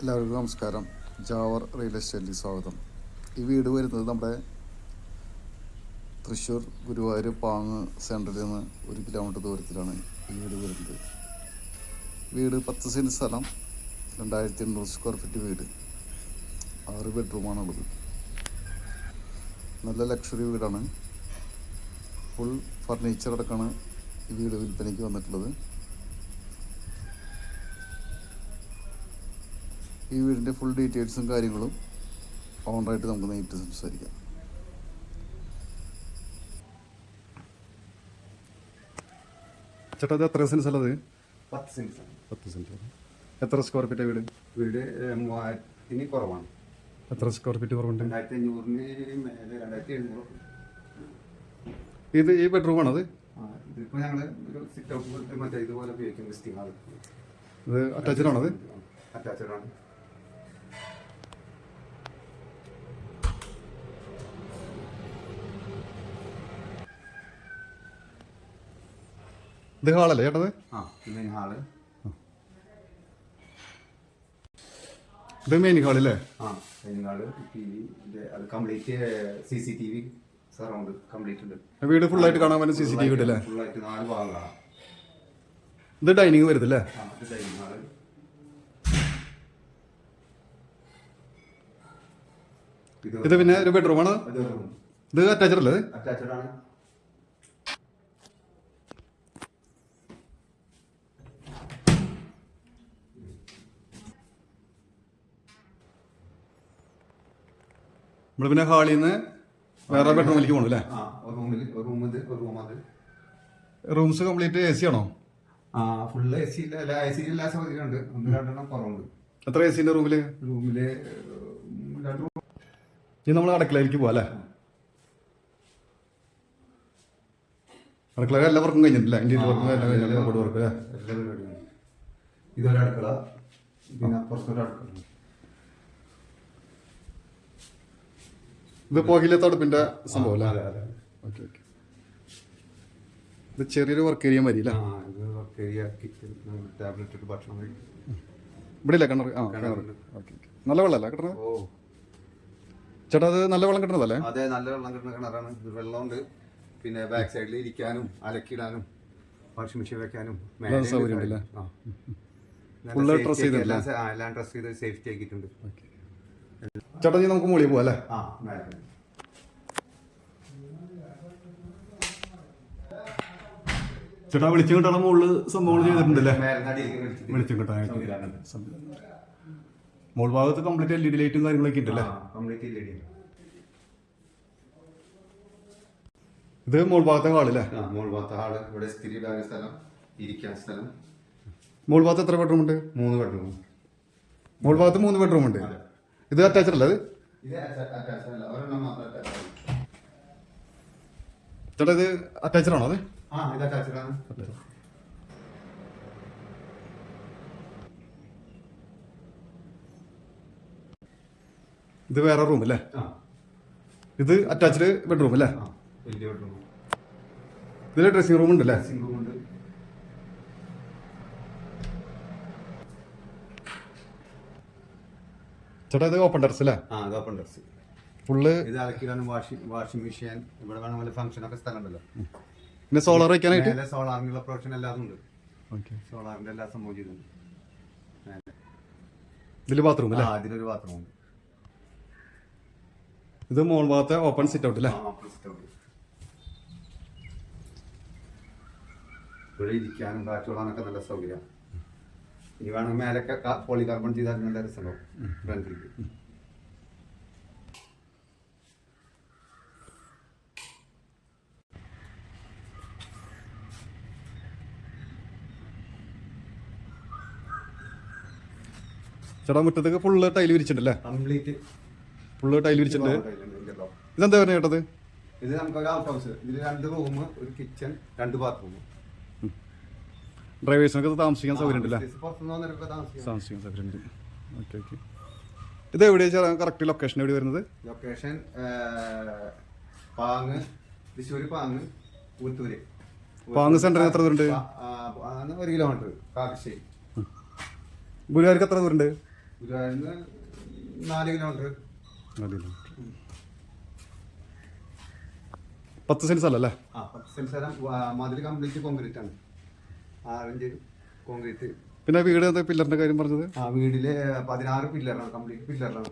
എല്ലാവർക്കും നമസ്കാരം. ജാവർ റിയൽ എസ്റ്റേറ്റിൽ സ്വാഗതം. ഈ വീട് വരുന്നത് നമ്മുടെ തൃശ്ശൂർ ഗുരുവായൂർ പാങ് സെന്ററിൽ നിന്ന് ഒരു കിലോമീറ്റർ ദൂരത്തിലാണ് ഈ വീട് വരുന്നത്. വീട് പത്ത് സെന്റ് സ്ഥലം രണ്ടായിരത്തി എണ്ണൂറ് സ്ക്വയർ ഫീറ്റ് വീട്. ആറ് ബെഡ്റൂമാണുള്ളത് നല്ല ലക്ഷറി വീടാണ്. ഫുൾ ഫർണിച്ചർ അടക്കമാണ് ഈ വീട് വിൽപ്പനയ്ക്ക് വന്നിട്ടുള്ളത്. ഈ വീടിന്റെ ഫുൾ ഡീറ്റെയിൽസും കാര്യങ്ങളും ഓണറായിട്ട് നമുക്ക് നേരിട്ട് സംസാരിക്കാം. ചേട്ടാ അത് എത്ര സെൻസ് ഉള്ളത്? പത്ത് സെൻസ് പത്ത് സെൻസ് എത്ര സ്ക്വയർ ഫീറ്റ് വീട്? വീട് മൂവായിരത്തിന് കുറവാണ്. എത്ര സ്ക്വയർ ഫീറ്റ് കുറവുണ്ട്? രണ്ടായിരത്തി അഞ്ഞൂറിന് മേലെ രണ്ടായിരത്തി എഴുന്നൂറ് ഇത് ഈ ബെഡ്റൂം ആണത് ഇതിപ്പോൾ ഞങ്ങൾ ഒരു സിറ്റ് ഔട്ട് മറ്റേ ഇതുപോലെ ഉപയോഗിക്കും ആണ്. ഇത് അറ്റാച്ച്ഡ് ആണത് അറ്റാച്ച്ഡ് ആണ്. ഇത് ഹാളല്ലേ ചേട്ടത്? ആ ഹാൾ. ഇത് മെയിൻ ഹാൾ ആ ഹാൾ ടി വി അത് complete C C T V surround complete ഉണ്ട്. വീട് ഫുള്ളായിട്ട് കാണാൻ പറ്റുന്ന സി സി ടി വി ഉണ്ടല്ലേ? ഫുള്ളായിട്ട് നാല് ഭാഗം കാണാം ഇത് ഡൈനിങ് വരുന്നില്ലേ ആ ഇത് ഡൈനിങ് ഹാൾ. ഇത് പിന്നെ ഒരു ബെഡ്റൂമാണ് ഇത് അറ്റാച്ച്ഡ് അല്ലേ? അറ്റാച്ച്ഡ് ആണ്. നമ്മൾ പിന്നെ ഹാളിൽ നിന്ന് വേറെ ബെഡ്റൂമിലേക്ക് പോകണം അല്ലേ? റൂംസ് കംപ്ലീറ്റ് എ സി ആണോ? ഫുള്ള് എ സി ഇല്ല എ സി എല്ലാ സൗകര്യമുണ്ട് ഒന്ന് രണ്ടെണ്ണം കുറവുണ്ട്. എത്ര എ സിന്റെ റൂമിൽ? റൂമിൽ ഇനി നമ്മൾ അടുക്കളയിലേക്ക് പോവാ അല്ലേ? അടുക്കള എല്ലാ വർക്കും കഴിഞ്ഞിട്ടില്ല. വർക്കും എല്ലാം വർക്ക് അല്ലേ? ഇതൊരു അടുക്കള പിന്നെ അപ്പുറത്തൊരു അടുക്കള. ഇത് പുകയിലെ തടുപ്പിന്റെ സംഭവം അല്ലേ? Okay okay. ഇത് ചെറിയൊരു വർക്ക് ഏരിയ മതി ആ ഇത് വർക്ക് ഏരിയ കിച്ചൺ ടാബ്ലറ്റ് ഇട്ട് ഭക്ഷണം കഴിക്കും. ഇവിടെ ഇല്ല കിണർ? ആ കിണർ. Okay okay. നല്ല വെള്ളമല്ല കിണർ? ഓ. ചേട്ടാ അത് നല്ല വെള്ളം കിട്ടണതല്ലേ അതെ നല്ല വെള്ളം കിട്ടുന്ന കിണറാണ്. വെള്ളം വെള്ളമുണ്ട്. പിന്നെ ബാക്ക് സൈഡിൽ ഇരിക്കാനും അലക്കിടാനും വാഷിംഗ് മെഷീൻ വെക്കാനും സൗകര്യം എല്ലാം ഡ്രസ് ചെയ്ത് സേഫ്റ്റി ആക്കിയിട്ടുണ്ട്. ചേട്ടാ നീ നമുക്ക് മുകളിൽ പോവാം അല്ലേ? ആ. ചേട്ടാ വിളിച്ചു കിട്ടാൻ മുകളിൽ സംഭവങ്ങൾ ചെയ്തിട്ടുണ്ടല്ലേ? വിളിച്ചു കിട്ടാൻ മോൾ ഭാഗത്ത് കംപ്ലീറ്റ് എൽ ഇ ഡി ലൈറ്റും കാര്യങ്ങളൊക്കെ ഉണ്ടല്ലേ. ഇത് മോൾ ഭാഗത്തെ ഹാളല്ലേ മോൾ ഭാഗത്ത് ഹാൾ. ഇവിടെ സ്ഥിതി സ്ഥലം ഇരിക്കാൻ സ്ഥലം. മോൾ ഭാഗത്ത് എത്ര ബെഡ്റൂം ഉണ്ട്? മൂന്ന് ബെഡ്റൂം മോൾ ഭാഗത്ത് മൂന്ന് ബെഡ്റൂം ഉണ്ട്. ഇത് അറ്റാച്ച്ഡ് അല്ലേ ചേട്ടാ ഇത് അറ്റാച്ച്ഡ് ആണോ അത്? ഇത് വേറെ റൂം അല്ലേ? ഇത് അറ്റാച്ച്ഡ് ബെഡ്റൂം അല്ലേ? ഇതിൽ ഡ്രസ്സിംഗ് റൂം ഉണ്ടല്ലേ ഡ്രസ്സിംഗ് റൂം ഉണ്ട് ചേട്ടാ ഇത് ഓപ്പൺ ടെറസ് അല്ലേ ആ ഓപ്പൺ ടെറസ് ഫുള്ള് ഇത് അലക്കിടാനും വാഷിംഗ് വാഷിംഗ് മെഷീൻ ഇവിടെ വേണമെങ്കിൽ ഫംഗ്ഷൻ ഒക്കെ സ്ഥലമുണ്ടല്ലോ. പിന്നെ സോളാർ വയ്ക്കാനായിട്ട് സോളാറിനുള്ള പ്രൊഡക്ഷൻ എല്ലാതും ഉണ്ട്. സോളാറിന്റെ എല്ലാ സംഭവം ചെയ്തിട്ടുണ്ട്. ഇതിൽ ബാത്റൂം അല്ലേ? അതിലൊരു ബാത്റൂം ഉണ്ട്. ഇത് മോൾ ഭാഗത്തെ ഓപ്പൺ സിറ്റ് ഔട്ട് അല്ലേ. ഇവിടെ ഇരിക്കാനും കാറ്റോളാനൊക്കെ നല്ല സൗകര്യം. ഇനി വേണമെങ്കിൽ മേലൊക്കെ പോളി കാർബൺ ചെയ്താൽ നല്ല രസമുണ്ടാവും ഫ്രണ്ടിലേക്ക് ചേട്ടാ മുറ്റത്തേക്ക് ഫുള്ള് ടൈൽ വിരിച്ചിട്ടുണ്ടല്ലേ? കംപ്ലീറ്റ് ഫുള്ള് ടൈൽ വിരിച്ചിട്ടുണ്ട്. ഇതെന്താ പറഞ്ഞ കേട്ടത് ഇത് നമുക്ക് ഒരു ഔട്ട് ഹൗസ് ഇതിൽ രണ്ട് റൂം ഒരു കിച്ചൺ രണ്ട് ബാത്റൂം ഡ്രൈവേഴ്സിനൊക്കെ താമസിക്കാൻ സൗകര്യം ഉണ്ടല്ലേ താമസിക്കാൻ. സൗകര്യം ഉണ്ട് ഓക്കെ ഓക്കെ ഇത് എവിടെയാ കറക്റ്റ് ലൊക്കേഷൻ എവിടെ വരുന്നത്? ലൊക്കേഷൻ പാങ് തൃശ്ശൂർ പാങ് ഊത്തൂര്. പാങ് സെന്റർ എത്ര ദൂരമുണ്ട്? ഒരു കിലോമീറ്റർ കാക്കശ്ശേരി. ഗുരുവായൂർക്ക് എത്ര ദൂരമുണ്ട്? ഗുരുവായൂരിന്ന് നാല് കിലോമീറ്റർ. പത്ത് സെന്റ് സ്ഥലം അല്ലേ? പത്ത് സെന്റ് സ്ഥലം മതിൽ കംപ്ലീറ്റ് കോൺക്രീറ്റ് ആണ്. ആറഞ്ച് കോൺക്രീറ്റ് പിന്നെ വീട് പില്ലറിന്റെ കാര്യം പറഞ്ഞത്? ആ വീടിൽ പതിനാറ് പില്ലറാണ് കംപ്ലീറ്റ് പില്ലറാണ്.